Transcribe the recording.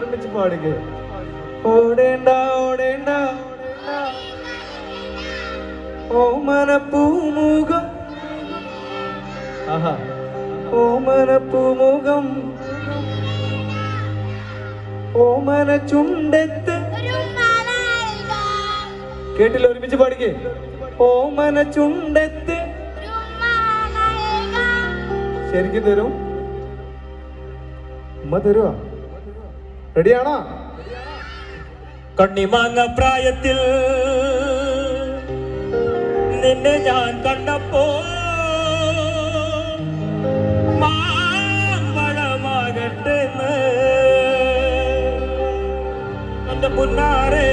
ഒരുമിച്ച് പാടുക ഓടേണ്ട ഓടേണ്ട. ഓ മനപ്പൂമുഖം. ആഹാ. മനപ്പൂമുഖം. ഓ ഓമന ചുണ്ടത്ത് കേട്ടില്ല ഒരുമിച്ച് പാടിക്കേ. ഓമന ചുണ്ടത്ത് ശരിക്കും തരും. ഉമ്മ തരുവാ? റെഡിയാണോ? കണ്ണിമാങ്ങ പ്രായത്തിൽ നിന്നെ ഞാൻ കണ്ടപ്പോ മാമ്പഴമാകട്ടെ എന്റെ പുന്നാരേ